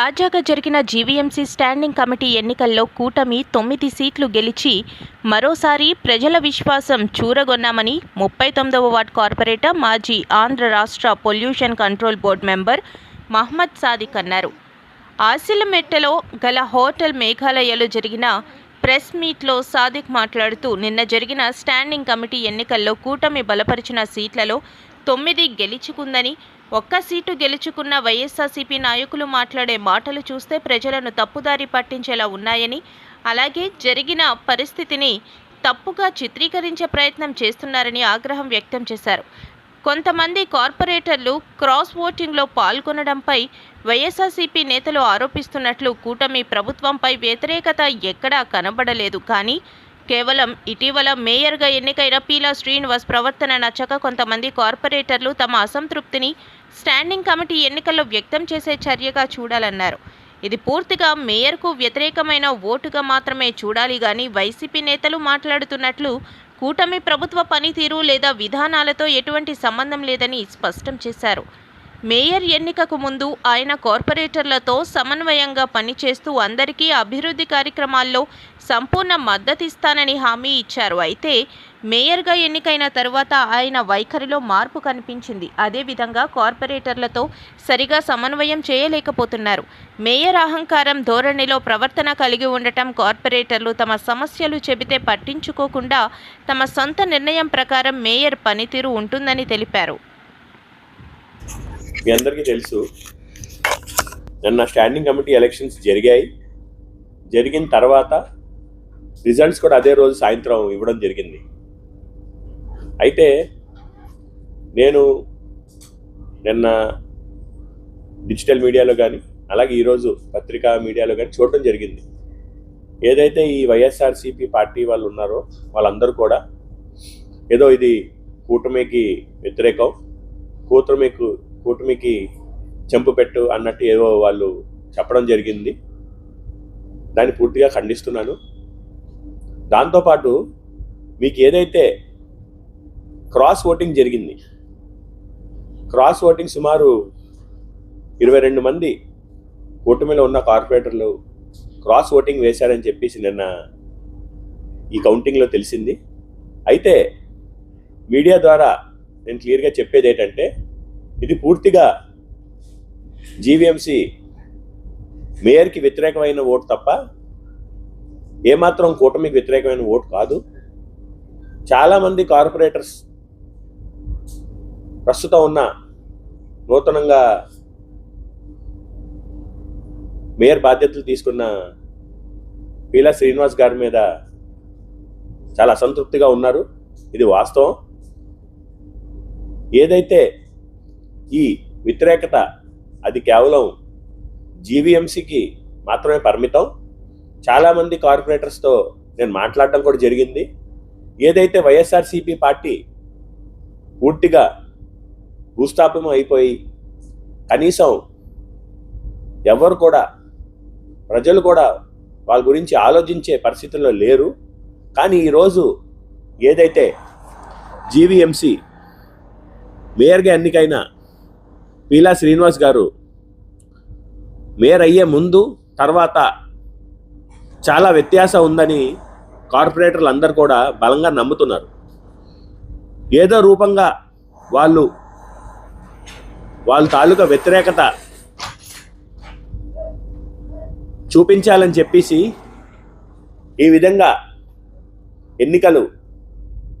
తాజాగా జరిగిన GVMC standing committee ఎన్నికల్లో కూటమి తొమ్మిది సీట్లు గెలిచి మరోసారి ప్రజల విశ్వాసం చూరగొన్నామని ముప్పై తొమ్మిదవ వార్డ్ కార్పొరేటర్ మాజీ ఆంధ్ర రాష్ట్ర pollution control board member Mohammed Sadiq అన్నారు. ఆసిలమెట్టలో గల హోటల్ మేఘాలయలో జరిగిన ప్రెస్ మీట్లో సాదిక్ మాట్లాడుతూ నిన్న జరిగిన స్టాండింగ్ కమిటీ ఎన్నికల్లో కూటమి బలపరిచిన సీట్లలో తొమ్మిది గెలుచుకుందని ఒక్క సీటు గెలుచుకున్న వైఎస్ఆర్సీపీ నాయకులు మాట్లాడే మాటలు చూస్తే ప్రజలను తప్పుదారి పట్టించేలా ఉన్నాయని అలాగే జరిగిన పరిస్థితిని తప్పుగా చిత్రీకరించే ప్రయత్నం చేస్తున్నారని ఆగ్రహం వ్యక్తం చేశారు. కొంతమంది కార్పొరేటర్లు క్రాస్ ఓటింగ్లో పాల్గొనడంపై వైఎస్ఆర్సీపీ నేతలు ఆరోపిస్తున్నట్లు కూటమి ప్రభుత్వంపై వ్యతిరేకత ఎక్కడా కనబడలేదు. కానీ కేవలం ఇటీవల మేయర్గా ఎన్నికైన పీలా శ్రీనివాస్ ప్రవర్తన నచ్చక కొంతమంది కార్పొరేటర్లు తమ అసంతృప్తిని స్టాండింగ్ కమిటీ ఎన్నికల్లో వ్యక్తం చేసే చర్యగా చూడాలన్నారు. ఇది పూర్తిగా మేయర్కు వ్యతిరేకమైన ఓటుగా మాత్రమే చూడాలి కానీ వైసీపీ నేతలు మాట్లాడుతున్నట్లు కూటమి ప్రభుత్వ పనితీరు లేదా విధానాలతో ఎటువంటి సంబంధం లేదని స్పష్టం చేశారు. మేయర్ ఎన్నికకు ముందు ఆయన కార్పొరేటర్లతో సమన్వయంగా పనిచేస్తూ అందరికీ అభివృద్ధి కార్యక్రమాల్లో సంపూర్ణ మద్దతిస్తానని హామీ ఇచ్చారు. అయితే మేయర్గా ఎన్నికైన తరువాత ఆయన వైఖరిలో మార్పు కనిపించింది. అదేవిధంగా కార్పొరేటర్లతో సరిగా సమన్వయం చేయలేకపోతున్నారు. మేయర్ అహంకారం ధోరణిలో ప్రవర్తన కలిగి ఉండటం కార్పొరేటర్లు తమ సమస్యలు చెబితే పట్టించుకోకుండా తమ సొంత నిర్ణయం ప్రకారం మేయర్ పనితీరు ఉంటుందని తెలిపారు. మీ అందరికీ తెలుసు నిన్న స్టాండింగ్ కమిటీ ఎలక్షన్స్ జరిగాయి. జరిగిన తర్వాత రిజల్ట్స్ కూడా అదే రోజు సాయంత్రం ఇవ్వడం జరిగింది. అయితే నేను నిన్న డిజిటల్ మీడియాలో కానీ అలాగే ఈరోజు పత్రికా మీడియాలో కానీ చూడటం జరిగింది. ఏదైతే ఈ వైఎస్ఆర్సీపీ పార్టీ వాళ్ళు ఉన్నారో వాళ్ళందరూ కూడా ఏదో ఇది కూటమికి వ్యతిరేకం కూటమికి కూటమికి చెంపు పెట్టు అన్నట్టు ఏదో వాళ్ళు చెప్పడం జరిగింది. దాన్ని పూర్తిగా ఖండిస్తున్నాను. దాంతోపాటు మీకు ఏదైతే క్రాస్ ఓటింగ్ జరిగింది క్రాస్ ఓటింగ్ సుమారు ఇరవై రెండు మంది కూటమిలో ఉన్న కార్పొరేటర్లు క్రాస్ ఓటింగ్ వేశారని చెప్పేసి నిన్న ఈ కౌంటింగ్లో తెలిసింది. అయితే మీడియా ద్వారా నేను క్లియర్గా చెప్పేది ఏంటంటే ఇది పూర్తిగా జీవీఎంసీ మేయర్కి వ్యతిరేకమైన ఓటు తప్ప ఏమాత్రం కూటమికి వ్యతిరేకమైన ఓటు కాదు. చాలామంది కార్పొరేటర్స్ ప్రస్తుతం ఉన్న నూతనంగా మేయర్ బాధ్యతలు తీసుకున్న పీలా శ్రీనివాస్ గారి మీద చాలా అసంతృప్తిగా ఉన్నారు. ఇది వాస్తవం. ఏదైతే ఈ వ్యతిరేకత అది కేవలం జీవీఎంసీకి మాత్రమే పరిమితం. చాలామంది కార్పొరేటర్స్తో నేను మాట్లాడటం కూడా జరిగింది. ఏదైతే వైఎస్ఆర్సీపీ పార్టీ పూర్తిగా భూస్థాపనం అయిపోయి కనీసం ఎవరు కూడా ప్రజలు కూడా వాళ్ళ గురించి ఆలోచించే పరిస్థితుల్లో లేరు. కానీ ఈరోజు ఏదైతే జీవీఎంసీ మేయర్గా ఎన్నికైన పీలా శ్రీనివాస్ గారు మేయర్ అయ్యే ముందు తర్వాత చాలా వ్యత్యాసం ఉందని కార్పొరేటర్లు అందరు కూడా బలంగా నమ్ముతున్నారు. ఏదో రూపంగా వాళ్ళు వాళ్ళ తాలూకా వ్యతిరేకత చూపించాలని చెప్పేసి ఈ విధంగా ఎన్నికలు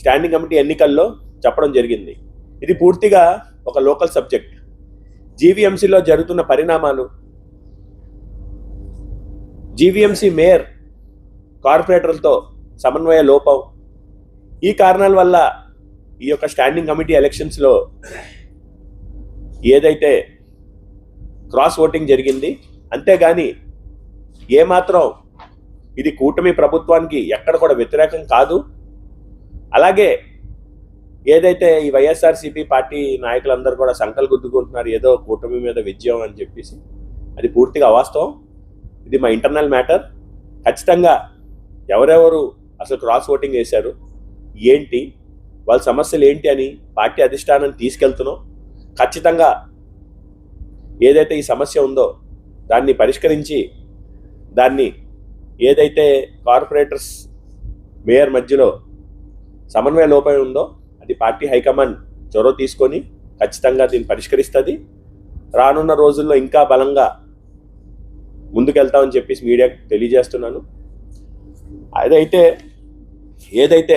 స్టాండింగ్ కమిటీ ఎన్నికల్లో చెప్పడం జరిగింది. ఇది పూర్తిగా ఒక లోకల్ సబ్జెక్ట్. జీవీఎంసీలో జరుగుతున్న పరిణామాలు. జీవీఎంసీ మేయర్ కార్పొరేటర్లతో సమన్వయ లోపం. ఈ కారణాల వల్ల ఈ యొక్క స్టాండింగ్ కమిటీ ఎలక్షన్స్లో ఏదైతే క్రాస్ ఓటింగ్ జరిగింది అంతేగాని ఏమాత్రం ఇది కూటమి ప్రభుత్వానికి ఎక్కడ కూడా వ్యతిరేకం కాదు. అలాగే ఏదైతే ఈ వైఎస్ఆర్సీపీ పార్టీ నాయకులందరూ కూడా సంకల్ గుద్దుకుంటున్నారు ఏదో కూటమి మీద విజయం అని చెప్పేసి అది పూర్తిగా అవాస్తవం. ఇది మా ఇంటర్నల్ మ్యాటర్. ఖచ్చితంగా ఎవరెవరు అసలు క్రాస్ ఓటింగ్ వేశారు ఏంటి వాళ్ళ సమస్యలు ఏంటి అని పార్టీ అధిష్టానం తీసుకెళ్తున్నాం. ఖచ్చితంగా ఏదైతే ఈ సమస్య ఉందో దాన్ని పరిష్కరించి దాన్ని ఏదైతే కార్పొరేటర్స్ మేయర్ మధ్యలో సమన్వయ లోపం ఉందో అది పార్టీ హైకమాండ్. చొరవ తీసుకొని ఖచ్చితంగా దీన్ని పరిష్కరిస్తుంది. రానున్న రోజుల్లో ఇంకా బలంగా ముందుకెళ్తామని చెప్పేసి మీడియాకు తెలియజేస్తున్నాను. అదైతే ఏదైతే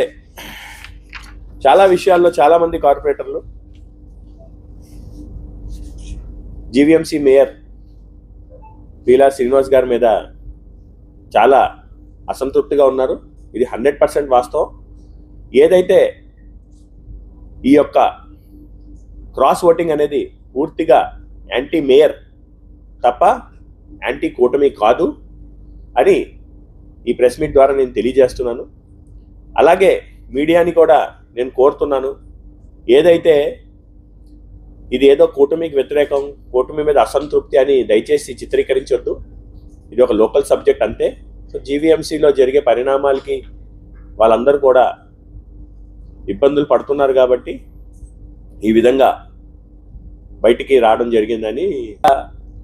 చాలా విషయాల్లో చాలామంది కార్పొరేటర్లు జీవీఎంసీ మేయర్ పీలా శ్రీనివాస్ గారి మీద చాలా అసంతృప్తిగా ఉన్నారు. ఇది హండ్రెడ్ పర్సెంట్ వాస్తవం. ఏదైతే ఈ యొక్క క్రాస్ ఓటింగ్ అనేది పూర్తిగా యాంటీ మేయర్ తప్ప యాంటీ కూటమి కాదు అని ఈ ప్రెస్ మీట్ ద్వారా నేను తెలియజేస్తున్నాను. అలాగే మీడియాని కూడా నేను కోరుతున్నాను. ఏదైతే ఇది ఏదో కూటమికి వ్యతిరేకం కూటమి మీద అసంతృప్తి అని దయచేసి చిత్రీకరించొద్దు. ఇది ఒక లోకల్ సబ్జెక్ట్ అంతే. సో జీవీఎంసీలో జరిగే పరిణామాలకి వాళ్ళందరూ కూడా ఇబ్బందులు పడుతున్నారు కాబట్టి ఈ విధంగా బయటికి రావడం జరిగిందని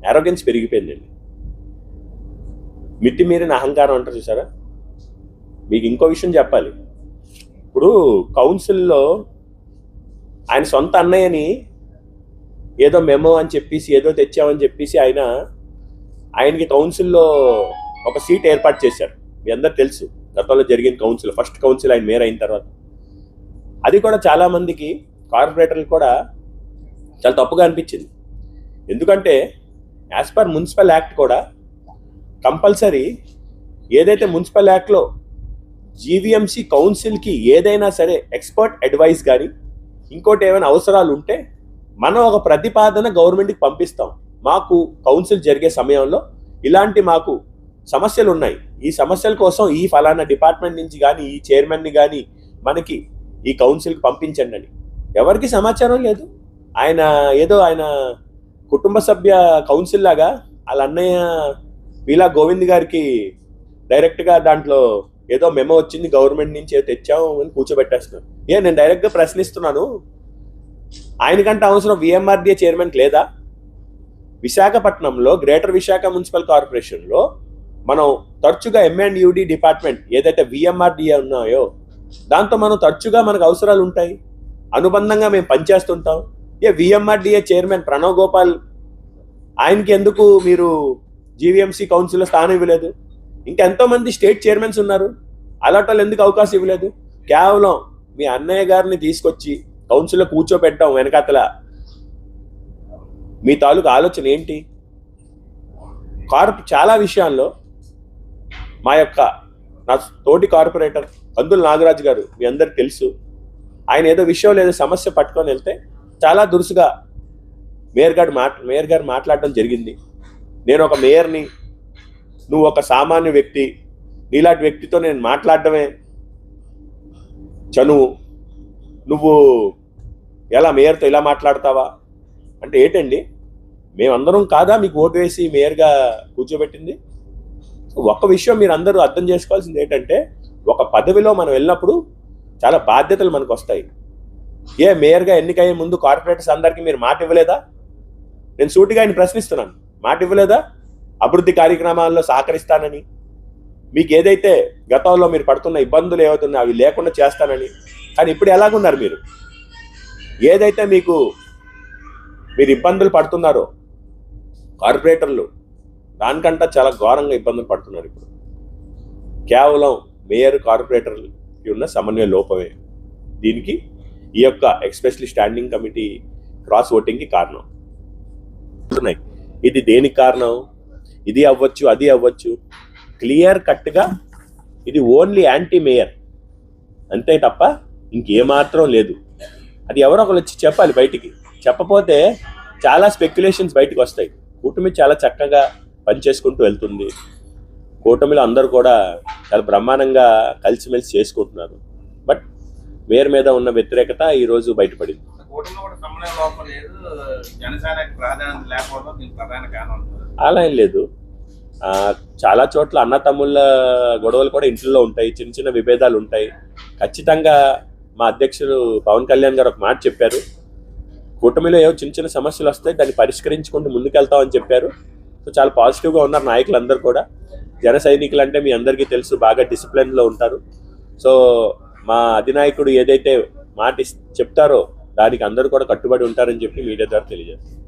ఆరోగ్యన్స్ పెరిగిపోయిందండి. మితిమీరిన అహంకారం అంటారు చూసారా? మీకు ఇంకో విషయం చెప్పాలి. ఇప్పుడు కౌన్సిల్లో ఆయన సొంత అన్నయ్యని ఏదో మెమో అని చెప్పేసి ఏదో తెచ్చామని చెప్పేసి ఆయన ఆయనకి కౌన్సిల్లో ఒక సీట్ ఏర్పాటు చేశారు. మీ అందరు తెలుసు గతంలో జరిగిన కౌన్సిల్ ఫస్ట్ కౌన్సిల్ ఆయన మేయర్ అయిన తర్వాత. అది కూడా చాలా మందికి కార్పొరేటర్లు కూడా చాలా తప్పుగా అనిపించింది. ఎందుకంటే యాజ్ పర్ మున్సిపల్ యాక్ట్ కూడా కంపల్సరీ ఏదైతే మున్సిపల్ యాక్ట్లో జీవీఎంసీ కౌన్సిల్కి ఏదైనా సరే ఎక్స్పర్ట్ అడ్వైస్ కానీ ఇంకోటి ఏమైనా అవసరాలు ఉంటే మనం ఒక ప్రతిపాదన గవర్నమెంట్కి పంపిస్తాం. మాకు కౌన్సిల్ జరిగే సమయంలో ఇలాంటి మాకు సమస్యలు ఉన్నాయి. ఈ సమస్యల కోసం ఈ ఫలానా డిపార్ట్మెంట్ నుంచి కానీ ఈ చైర్మన్ని కానీ మనకి ఈ కౌన్సిల్కి పంపించండి అని. ఎవరికి సమాచారం లేదు. ఆయన ఏదో ఆయన కుటుంబ సభ్య కౌన్సిల్ లాగా వాళ్ళ అన్నయ్య వీలా గోవింద్ గారికి డైరెక్ట్గా దాంట్లో ఏదో మెమో వచ్చింది గవర్నమెంట్ నుంచి తెచ్చాము అని కూర్చోబెట్టేస్తున్నాను ఏ నేను డైరెక్ట్గా ప్రశ్నిస్తున్నాను. ఆయనకంటే అవసరం విఎంఆర్డీఏ చైర్మన్కి లేదా? విశాఖపట్నంలో గ్రేటర్ విశాఖ మున్సిపల్ కార్పొరేషన్లో మనం తరచుగా ఎంఎండ్ యూడి డిపార్ట్మెంట్ ఏదైతే విఎంఆర్డీఏ ఉన్నాయో దాంతో మనం తరచుగా మనకు అవసరాలు ఉంటాయి. అనుబంధంగా మేము పనిచేస్తుంటాం. ఏ విఎంఆర్డిఏ చైర్మన్ ప్రణవ్ గోపాల్ ఆయనకి ఎందుకు మీరు జీవీఎంసీ కౌన్సిల్లో స్థానం ఇవ్వలేదు? ఇంకా స్టేట్ చైర్మన్స్ ఉన్నారు. అలాంటి వాళ్ళు ఎందుకు అవకాశం ఇవ్వలేదు? కేవలం మీ అన్నయ్య గారిని తీసుకొచ్చి కౌన్సిల్లో కూర్చోబెట్టడం వెనకాతల మీ తాలూకు ఆలోచన ఏంటి? కార్ప్ చాలా విషయాల్లో మా యొక్క నా తోటి కార్పొరేటర్ కందుల నాగరాజు గారు మీ అందరికి తెలుసు. ఆయన ఏదో విషయం ఏదో సమస్య పట్టుకొని వెళ్తే చాలా దురుసుగా మేయర్ గారు మాట్ మేయర్ గారు మాట్లాడడం జరిగింది. నేను ఒక మేయర్ని నువ్వు ఒక సామాన్య వ్యక్తి నీలాంటి వ్యక్తితో నేను మాట్లాడటమే చనువు. నువ్వు ఎలా మేయర్తో ఇలా మాట్లాడతావా? అంటే ఏంటండి? మేమందరం కాదా మీకు ఓటు వేసి మేయర్గా కూర్చోబెట్టింది? ఒక్క విషయం మీరు అందరూ అర్థం చేసుకోవాల్సింది ఏంటంటే ఒక పదవిలో మనం వెళ్ళినప్పుడు చాలా బాధ్యతలు మనకు వస్తాయి. ఏ మేయర్గా ఎన్నికయ్యే ముందు కార్పొరేటర్స్ అందరికీ మీరు మాట ఇవ్వలేదా? నేను సూటిగా ఆయన ప్రశ్నిస్తున్నాను. మాట ఇవ్వలేదా? అభివృద్ధి కార్యక్రమాల్లో సహకరిస్తానని. మీకు ఏదైతే గతంలో మీరు పడుతున్న ఇబ్బందులు ఏవవుతున్నాయో అవి లేకుండా చేస్తానని. కానీ ఇప్పుడు ఎలాగున్నారు మీరు? ఏదైతే మీకు మీరు ఇబ్బందులు పడుతున్నారో కార్పొరేటర్లు దానికంటే చాలా ఘోరంగా ఇబ్బందులు పడుతున్నారు ఇప్పుడు. కేవలం మేయర్ కార్పొరేటర్కి ఉన్న సమన్వయ లోపమే. దీనికి ఈ యొక్క ఎక్స్పెషలీ స్టాండింగ్ కమిటీ క్రాస్ ఓటింగ్కి కారణం. ఉన్నాయి. ఇది దేనికి కారణం? ఇది అవ్వచ్చు అది అవ్వచ్చు. క్లియర్ కట్గా ఇది ఓన్లీ యాంటీ మేయర్. అంతే తప్ప ఇంకేమాత్రం లేదు. అది ఎవరో ఒకరు వచ్చి చెప్పాలి బయటికి. చెప్పపోతే చాలా స్పెక్యులేషన్స్ బయటకు వస్తాయి. కూటమి చాలా చక్కగా పనిచేసుకుంటూ వెళ్తుంది. కూటమిలో అందరూ కూడా చాలా బ్రహ్మాండంగా కలిసిమెలిసి చేసుకుంటున్నారు. బట్ వేరు మీద ఉన్న వ్యతిరేకత ఈరోజు బయటపడింది. అలా ఏం లేదు. చాలా చోట్ల అన్న తమ్ముళ్ళ గొడవలు కూడా ఇంట్లో ఉంటాయి. చిన్న చిన్న విభేదాలు ఉంటాయి. ఖచ్చితంగా మా అధ్యక్షులు పవన్ కళ్యాణ్ గారు ఒక మాట చెప్పారు. కూటమిలో ఏవో చిన్న చిన్న సమస్యలు వస్తాయి. దాన్ని పరిష్కరించుకుంటూ ముందుకెళ్తామని చెప్పారు. సో చాలా పాజిటివ్గా ఉన్నారు నాయకులందరూ కూడా. జన సైనికులు అంటే మీ అందరికీ తెలుసు బాగా డిసిప్లిన్లో ఉంటారు. సో మా అధినాయకుడు ఏదైతే మాట చెప్తారో దానికి అందరూ కూడా కట్టుబడి ఉంటారని చెప్పి మీడియా ద్వారా తెలియజేస్తారు